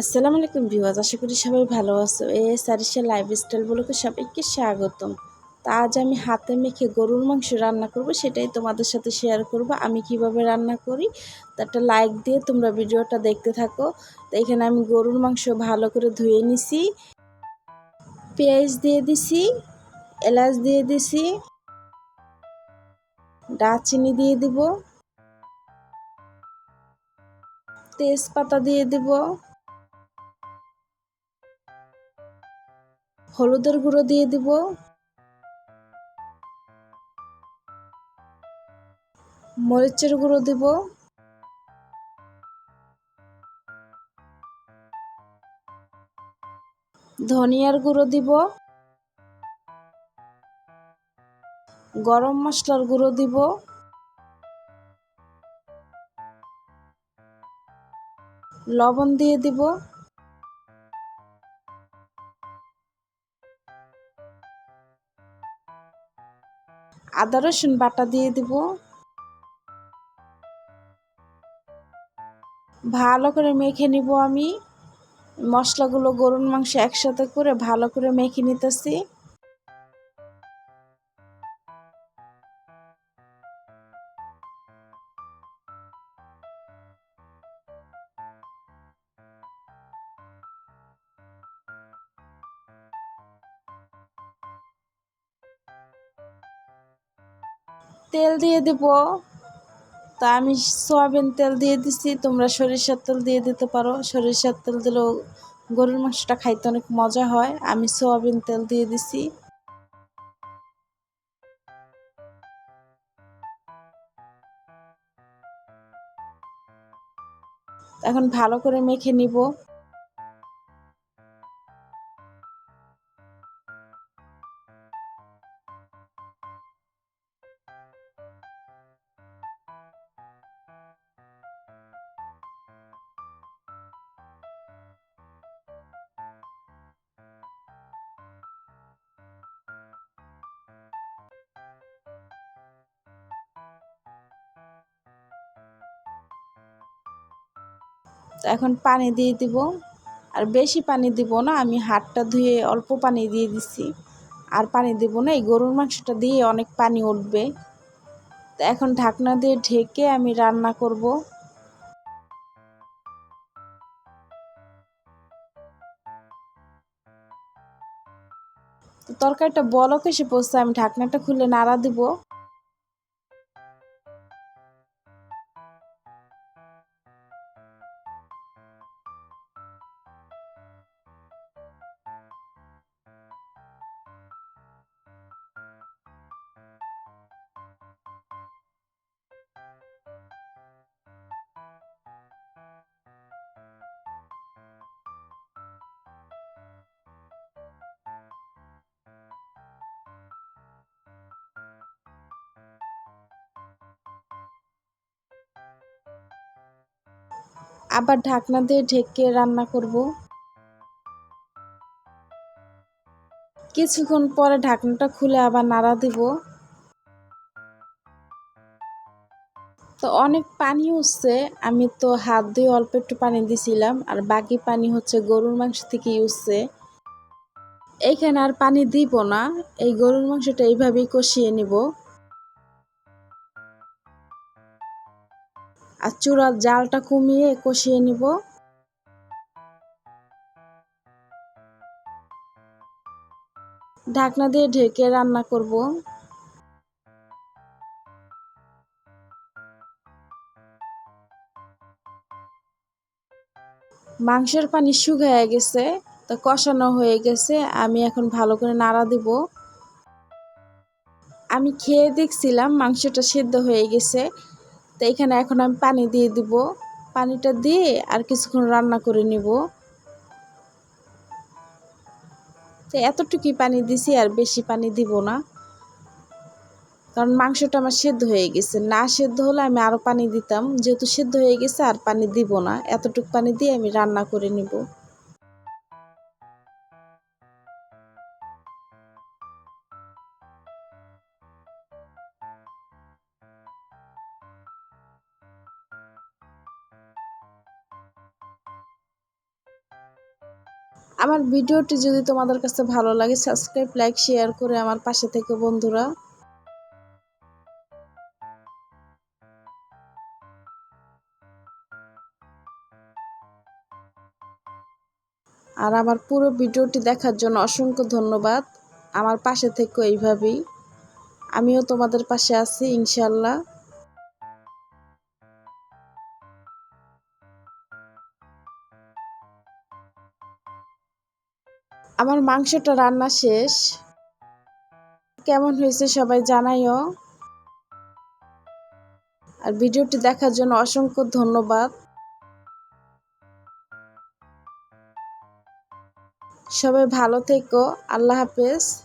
আসসালামু আলাইকুম ভিউয়ার্স, আশা করি সবাই ভালো আছো। এই সারিসা লাইফস্টাইল বলোকে সবাইকে স্বাগতম। তা আজ আমি হাতে মেখে গরুর মাংস রান্না করব, সেটাই তোমাদের সাথে শেয়ার করব। আমি কীভাবে রান্না করি, তা একটা লাইক দিয়ে তোমরা ভিডিওটা দেখতে থাকো। তো এখানে আমি গরুর মাংস ভালো করে ধুয়ে নিছি, পেঁয়াজ দিয়ে দিছি, এলাচ দিয়ে দিছি, দারচিনি দিয়ে দিব, তেজপাতা দিয়ে দিব হলুদের গুঁড়ো দিয়ে দিব। মরিচের গুঁড়ো দিব। ধনিয়ার গুঁড়ো দিব। গরম মশলার গুঁড়ো দিব। লবণ দিয়ে দিব। আদা, রসুন বাটা দিয়ে দিব। ভালো করে মেখে নিব আমি। মশলাগুলো গরুর মাংস একসাথে করে ভালো করে মেখে নিতেছি। তেল দিয়ে দেব। তা আমি সয়াবিন তেল দিয়ে দিছি, তোমরা সরিষার তেল দিয়ে দিতে পারো। সরিষার তেল দিলেও গরুর মাংসটা খাইতে অনেক মজা হয়। আমি সয়াবিন তেল দিয়ে দিছি। এখন ভালো করে মেখে নিব। এখন পানি দিয়ে দিব। আর বেশি পানি দিব না, আমি হাতটা ধুয়ে অল্প পানি দিয়ে দিছি। আর পানি দিব না, এই গরুর মাংসটা দিয়ে অনেক পানি উঠবে। তো এখন ঢাকনা দিয়ে ঢেকে আমি রান্না করব। তো তরকারিটা বলক এসে পড়ছে, আমি ঢাকনাটা খুলে নাড়া দিব। আবার ঢাকনা দিয়ে ঢেকে রান্না করব। কিছুক্ষণ পরে ঢাকনাটা খুলে আবার নাড়া দিব। তো অনেক পানি হচ্ছে, আমি তো হাত দিয়ে অল্প একটু পানি দিছিলাম, আর বাকি পানি হচ্ছে গরুর মাংস থেকে উঠছে। এইখানে আর পানি দিব না, এই গরুর মাংসটা এইভাবেই কষিয়ে নিব। আর চূড়ার জালটা কমিয়ে কষিয়ে নিব। ঢাকনা দিয়ে ঢেকে রান্না করব। মাংসের পানি শুকায় গেছে, তো কষানো হয়ে গেছে, আমি এখন ভালো করে নাড়া দিব। আমি খেয়ে দেখছিলাম মাংসটা সেদ্ধ হয়ে গেছে এখানে এখন আমি পানি দিয়ে দিব। পানিটা দিয়ে আর কিছুক্ষণ রান্না করে নিব। তো এতটুকুই পানি দিছি, আর বেশি পানি দিব না। কারণ মাংসটা আমার সেদ্ধ হয়ে গেছে। না সেদ্ধ হলে আমি আরও পানি দিতাম। যেহেতু সেদ্ধ হয়ে গেছে, আর পানি দিব না। এতটুকু পানি দিয়ে আমি রান্না করে নিব। আমার ভিডিওটি যদি তোমাদের কাছে ভালো লাগে সাবস্ক্রাইব লাইক শেয়ার করে আমার পাশে থেকে বন্ধুরা। আর আমার পুরো ভিডিওটি দেখার জন্য অসংখ্য ধন্যবাদ। আমার পাশে থেকে এইভাবেই। আমিও তোমাদের পাশে আছি, ইনশাল্লাহ। আমার মাংসটা রান্না শেষ। কেমন হয়েছে সবাই জানাইও। আর ভিডিওটি দেখার জন্য অসংখ্য ধন্যবাদ। সবাই ভালো থেকো, আল্লাহ হাফেজ।